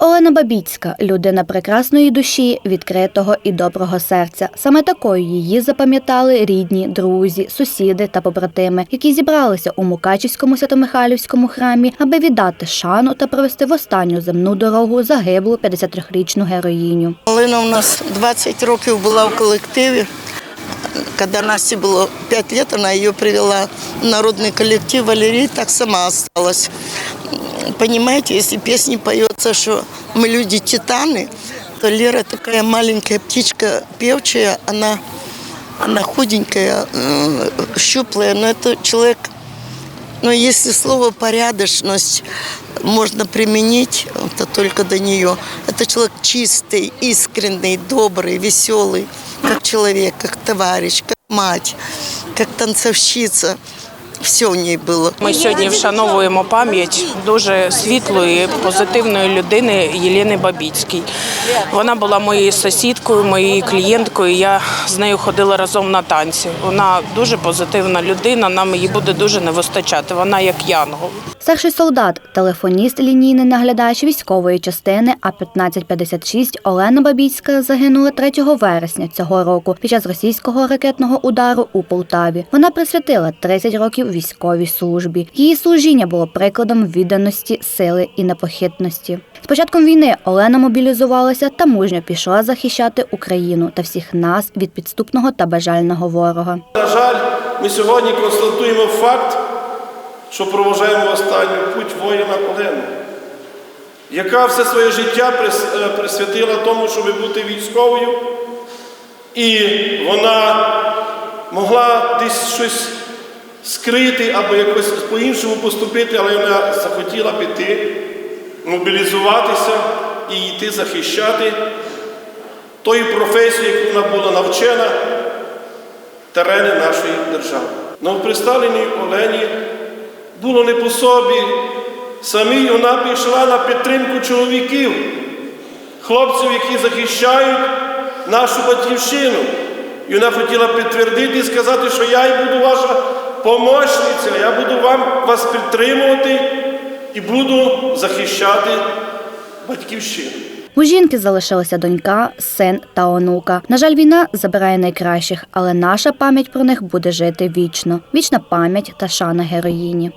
Олена Бабіцька людина прекрасної душі, відкритого і доброго серця. Саме такою її запам'ятали рідні, друзі, сусіди та побратими, які зібралися у Мукачівському Святомихайлівському храмі, аби віддати шану та провести в останню земну дорогу загиблу 53-річну героїню. Олена у нас 20 років була в колективі. Когда Насте было 5 лет, она ее привела в народный коллектив Валерий, так сама осталась. Понимаете, если песни поется, что мы люди-титаны, то Лера такая маленькая птичка певчая, она, она худенькая, э, щуплая, но это человек, но если слово порядочность можно применить, то только до нее. Это человек чистый, искренний, добрый, веселый, как человек, как товарищ, как мать, как танцовщица. Все в ней было. Ми сьогодні вшановуємо пам'ять дуже світлої, позитивної людини Єлени Бабіцькій. Вона була моєю сусідкою, моєю клієнткою. Я з нею ходила разом на танці. Вона дуже позитивна людина. Нам її буде дуже не вистачати. Вона як янгол. Старший солдат, телефоніст, лінійний наглядач військової частини А-1556 Олена Бабіцька загинула 3 вересня цього року під час російського ракетного удару у Полтаві. Вона присвятила 30 років військовій службі. Її служіння було прикладом відданості, сили і непохитності. З початком війни Олена мобілізувалася та мужньо пішла захищати Україну та всіх нас від підступного та бажального ворога. На жаль, ми сьогодні констатуємо факт, що проважаємо останню путь воїна Олену, яка все своє життя е, присвятила тому, щоб бути військовою, і вона могла десь щось скрити або якось по-іншому поступити, але вона захотіла піти, мобілізуватися і йти захищати тою професією, яку вона була навчена терени нашої держави. Новоприставленій Олені було не по собі. Самій вона пішла на підтримку чоловіків, хлопців, які захищають нашу батьківщину. І вона хотіла підтвердити і сказати, що я і буду ваша помощниця, я буду вам вас підтримувати і буду захищати батьківщину. У жінки залишилася донька, син та онука. На жаль, війна забирає найкращих, але наша пам'ять про них буде жити вічно. Вічна пам'ять та шана героїні.